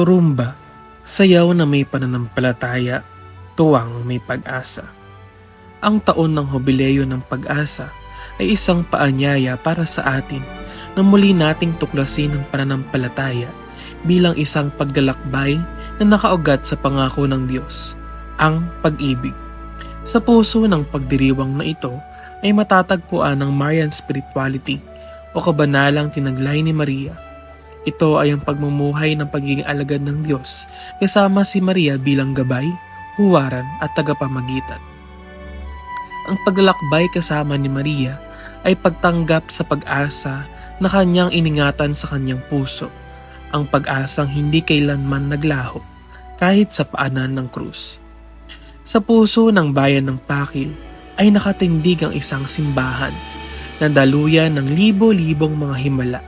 Turumba, sayaw na may pananampalataya, tuwang may pag-asa. Ang taon ng Hobileyo ng Pag-asa ay isang paanyaya para sa atin na muli nating tuklasin ang pananampalataya bilang isang paglalakbay na nakaugat sa pangako ng Diyos, ang pag-ibig. Sa puso ng pagdiriwang na ito ay matatagpuan ang Marian spirituality o kabanalang tinaglay ni Maria. Ito ay ang pagmumuhay ng pagiging alagad ng Diyos kasama si Maria bilang gabay, huwaran at tagapamagitan. Ang paglalakbay kasama ni Maria ay pagtanggap sa pag-asa na kanyang iningatan sa kanyang puso, ang pag-asang hindi kailanman naglaho kahit sa paanan ng krus. Sa puso ng bayan ng Pakil ay nakatindig ang isang simbahan na daluyan ng libo-libong mga himala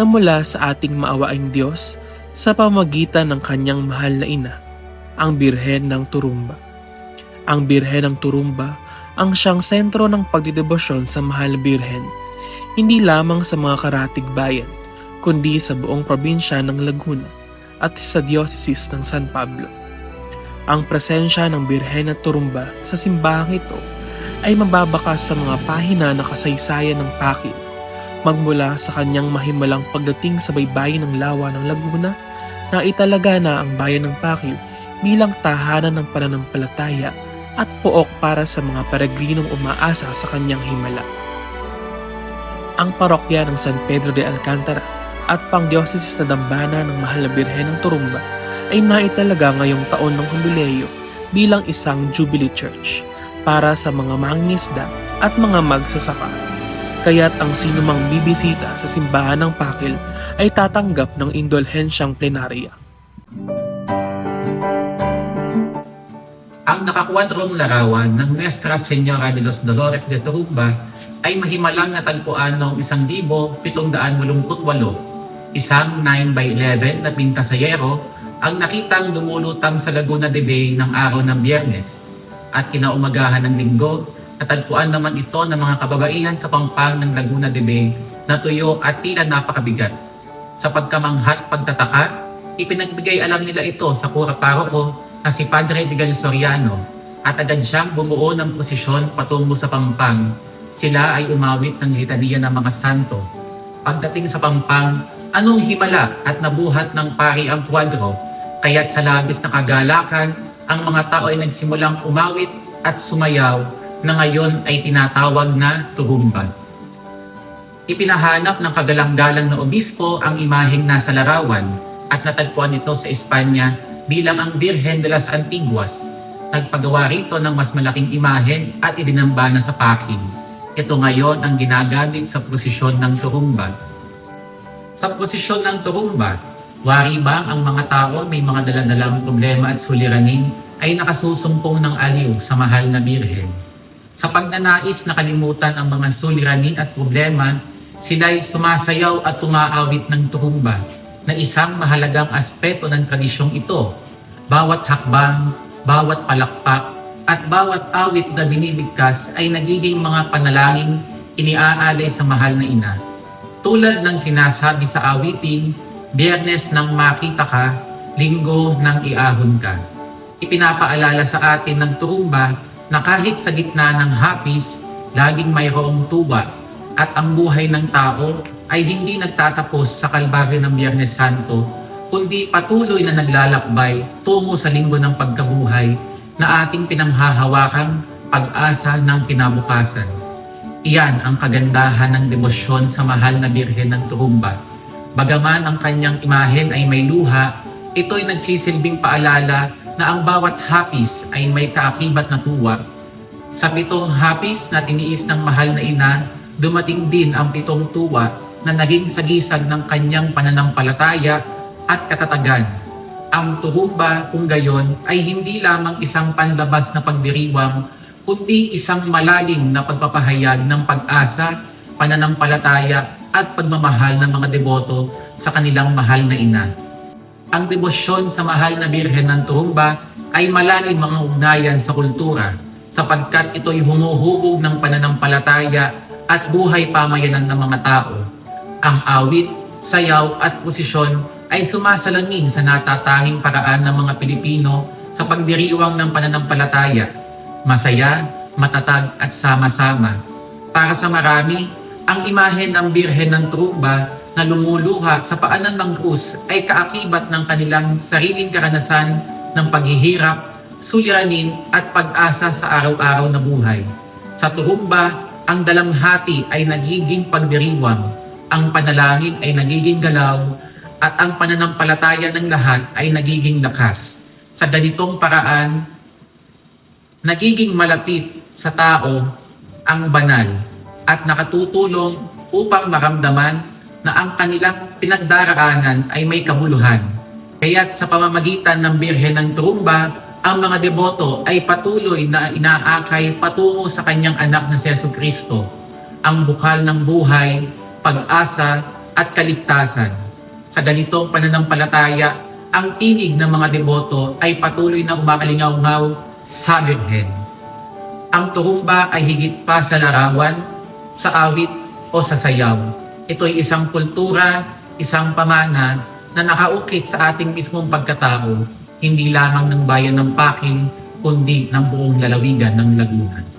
na mula sa ating maawaing Diyos sa pamagitan ng kanyang mahal na ina, ang Birhen ng Turumba. Ang Birhen ng Turumba ang siyang sentro ng pagdidebosyon sa mahal Birhen, hindi lamang sa mga karatig bayan, kundi sa buong probinsya ng Laguna at sa diocese ng San Pablo. Ang presensya ng Birhen at Turumba sa simbahang ito ay mababakas sa mga pahina na kasaysayan ng Pakil, magmula sa kanyang mahimalang pagdating sa baybayin ng lawa ng Laguna na italaga na ang bayan ng Pakil bilang tahanan ng pananampalataya at pook para sa mga peregrinong umaasa sa kanyang himala. Ang parokya ng San Pedro de Alcantara at pangdioceses na dambana ng Mahal na Birhen ng Turumba ay naitalaga ngayong taon ng Jubileo bilang isang Jubilee Church para sa mga mangingisda at mga magsasaka. Kaya't ang sinumang bibisita sa simbahan ng Pakil ay tatanggap ng indulhensyang plenarya. Ang nakakwadrong larawan ng Nuestra Señora de los Dolores de Turumba ay mahimalang natagpuan noong 1788, isang 9 by 11 na pintasayero ang nakitang lumulutang sa Laguna de Bay ng araw ng biyernes. At kinaumagahan ng linggo, natagpuan naman ito ng mga kababaihan sa pampang ng Laguna de Bay na tuyo at tila napakabigat. Sa pagkamanghat pagtataka, ipinagbigay alam nila ito sa kura paroko na si Padre Miguel Soriano at agad siyang bumuo ng posisyon patungo sa Pampang. Sila ay umawit ng litania ng mga santo. Pagdating sa Pampang, anong himala at nabuhat ng pari ang kwadro, kaya't sa labis na kagalakan, ang mga tao ay nagsimulang umawit at sumayaw na ngayon ay tinatawag na turumba. Ipinahanap ng kagalang-galang na obispo ang imaheng nasa larawan at natagpuan ito sa Espanya bilang ang Virgen de las Antiguas. Nagpagawa rito ng mas malaking imahen at idinamba na sa paking. Ito ngayon ang ginagamit sa prosesyon ng turumba. Sa prosesyon ng turumba, wari bang ang mga tao may mga daladalang problema at suliranin ay nakasusumpong ng aliw sa mahal na Birhen. Sa pagnanais na kalimutan ang mga suliranin at problema, sila'y sumasayaw at tumaawit ng turumba na isang mahalagang aspeto ng tradisyong ito. Bawat hakbang, bawat palakpak, at bawat awit na binibigkas ay nagiging mga panalangin iniaalay sa mahal na ina. Tulad ng sinasabi sa awiting, biyernes nang makita ka, linggo nang iahon ka. Ipinapaalala sa atin ng turumba na kahit sa gitna ng hapis, laging mayroong tuwa at ang buhay ng tao ay hindi nagtatapos sa kalbaryo ng Biyernes Santo, kundi patuloy na naglalakbay tungo sa linggo ng pagkabuhay na ating pinanghahawakan pag-asa ng kinabukasan. Iyan ang kagandahan ng debosyon sa mahal na Birhen ng Turumba. Bagaman ang kanyang imahen ay may luha, ito'y nagsisilbing paalala na ang bawat hapis ay may kaakibat na tuwa. Sa pitong hapis na tiniis ng mahal na ina, dumating din ang pitong tuwa na naging sagisag ng kanyang pananampalataya at katatagan. Ang turumba kung gayon ay hindi lamang isang panlabas na pagdiriwang, kundi isang malalim na pagpapahayag ng pag-asa, pananampalataya at pagmamahal ng mga deboto sa kanilang mahal na ina. Ang debosyon sa mahal na Birhen ng Turumba ay malalim mga ugnayan sa kultura sapagkat ito'y humuhubog ng pananampalataya at buhay pamayanan ng mga tao. Ang awit, sayaw at posisyon ay sumasalamin sa natatanging paraan ng mga Pilipino sa pagdiriwang ng pananampalataya. Masaya, matatag at sama-sama. Para sa marami, ang imahe ng Birhen ng Trumba na lumuluha sa paanan ng krus ay kaakibat ng kanilang sariling karanasan ng paghihirap, suliranin at pag-asa sa araw-araw na buhay. Sa turumba, ang dalamhati ay nagiging pagdiriwang, ang panalangin ay nagiging galaw, at ang pananampalataya ng lahat ay nagiging lakas. Sa ganitong paraan, nagiging malapit sa tao ang banal at nakatutulong upang maramdaman na ang kanilang pinagdaraanan ay may kabuluhan. Kaya't sa pamamagitan ng Birhen ng Trumba, ang mga deboto ay patuloy na inaakay patungo sa kanyang anak na si Yesu Kristo, ang bukal ng buhay, pag-asa at kaligtasan. Sa ganitong pananampalataya, ang tinig ng mga deboto ay patuloy na umakalingaw-ngaw sa Birhen. Ang turumba ay higit pa sa larawan, sa awit o sa sayaw. Ito ay isang kultura, isang pamana na nakaukit sa ating mismong pagkatao, hindi lamang ng bayan ng Paking, kundi ng buong lalawigan ng Laguna.